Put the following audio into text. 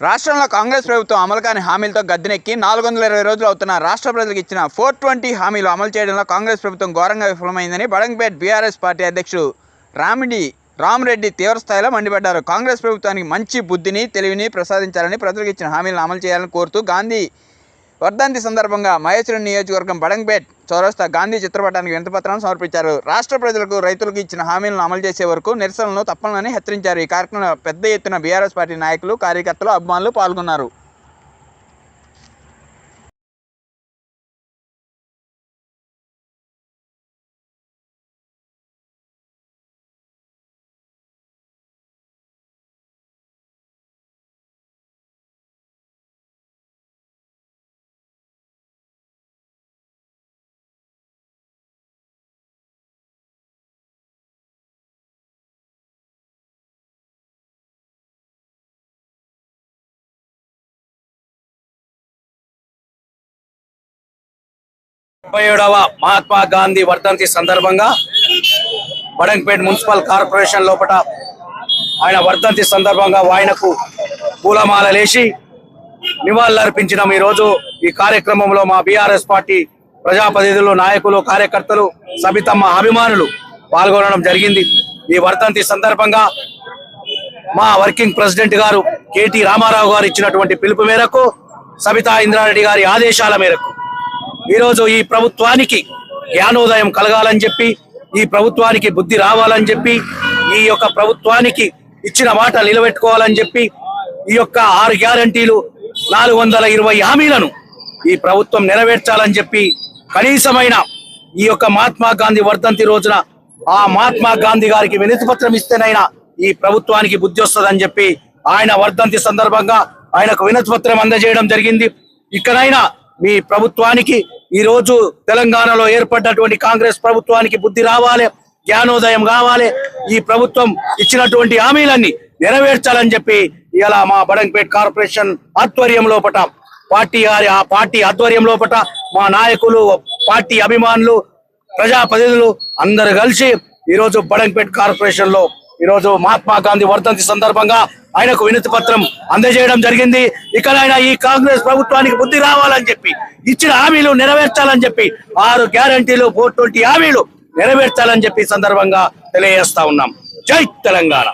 రాష్ట్రంలో కాంగ్రెస్ ప్రభుత్వం అమలు కాని హామీలతో గద్దెనెక్కి నాలుగు వందల ఇరవై రోజులు అవుతున్న రాష్ట్ర ప్రజలకు ఇచ్చిన ఫోర్ ట్వంటీ హామీలు అమలు చేయడంలో కాంగ్రెస్ ప్రభుత్వం ఘోరంగా విఫలమైందని బడంగపేట్ బీఆర్ఎస్ పార్టీ అధ్యక్షుడు రామిడి రామరెడ్డి తీవ్రస్థాయిలో మండిపడ్డారు. కాంగ్రెస్ ప్రభుత్వానికి మంచి బుద్ధిని తెలివిని ప్రసాదించాలని ప్రజలకు ఇచ్చిన హామీలను అమలు చేయాలని కోరుతూ గాంధీ వర్ధంతి సందర్భంగా మహేశ్వరం నియోజకవర్గం బడంగ్పేట్ చౌరస్తా గాంధీ చిత్రపటానికి వినతిపత్రాన్ని సమర్పించారు. రాష్ట్ర ప్రజలకు రైతులకు ఇచ్చిన హామీలను అమలు చేసే వరకు నిరసనలను తప్పనని హెచ్చరించారు ఈ కార్యక్రమంలో పెద్ద ఎత్తున బీఆర్ఎస్ పార్టీ నాయకులు కార్యకర్తలు అభిమానులు పాల్గొన్నారు. ముప్పై ఏడవ మహాత్మా గాంధీ వర్ధంతి సందర్భంగా బడంగ్పేట్ మున్సిపల్ కార్పొరేషన్ లోపల ఆయన వర్ధంతి సందర్భంగా ఆయనకు పూలమాలలేసి నివాళులర్పించినాం. ఈరోజు ఈ కార్యక్రమంలో మా బీఆర్ఎస్ పార్టీ ప్రజాప్రతినిధులు నాయకులు కార్యకర్తలు సబితమ్మ అభిమానులు పాల్గొనడం జరిగింది. ఈ వర్ధంతి సందర్భంగా మా వర్కింగ్ ప్రెసిడెంట్ గారు కేటీ రామారావు గారు ఇచ్చినటువంటి పిలుపు మేరకు సబితా ఇంద్రారెడ్డి గారి ఆదేశాల మేరకు ఈరోజు ఈ ప్రభుత్వానికి జ్ఞానోదయం కలగాలని చెప్పి ఈ ప్రభుత్వానికి బుద్ధి రావాలని చెప్పి ఈ యొక్క ప్రభుత్వానికి ఇచ్చిన మాట నిలబెట్టుకోవాలని చెప్పి ఈ యొక్క ఆరు గ్యారంటీలు నాలుగు వందల ఇరవై హామీలను ఈ ప్రభుత్వం నెరవేర్చాలని చెప్పి కనీసమైన ఈ యొక్క మహాత్మా గాంధీ వర్ధంతి రోజున ఆ మహాత్మా గాంధీ గారికి వినతి పత్రం ఇస్తేనైనా ఈ ప్రభుత్వానికి బుద్ధి వస్తుందని చెప్పి ఆయన వర్ధంతి సందర్భంగా ఆయనకు వినతి పత్రం అందజేయడం జరిగింది. ఇక్కడైనా మీ ప్రభుత్వానికి ఈ రోజు తెలంగాణలో ఏర్పడినటువంటి కాంగ్రెస్ ప్రభుత్వానికి బుద్ధి రావాలి జ్ఞానోదయం కావాలి. ఈ ప్రభుత్వం ఇచ్చినటువంటి హామీలన్నీ నెరవేర్చాలని చెప్పి ఇలా మా బడంపేట్ కార్పొరేషన్ ఆధ్వర్యం లోపట పార్టీ గారి ఆ పార్టీ ఆధ్వర్యం పట మా నాయకులు పార్టీ అభిమానులు ప్రజాప్రతినిధులు అందరు కలిసి ఈ రోజు బడంగ్పేట్ కార్పొరేషన్లో ఈ రోజు మహాత్మా గాంధీ వర్ధంతి సందర్భంగా ఆయనకు వినతి పత్రం అందజేయడం జరిగింది. ఇక్కడ ఆయన ఈ కాంగ్రెస్ ప్రభుత్వానికి బుద్ధి రావాలని చెప్పి ఇచ్చిన హామీలు నెరవేర్చాలని చెప్పి ఆరు గ్యారంటీలు ఫోర్ ట్వంటీ హామీలు నెరవేర్చాలని చెప్పి సందర్భంగా తెలియజేస్తా ఉన్నాం. జై తెలంగాణ.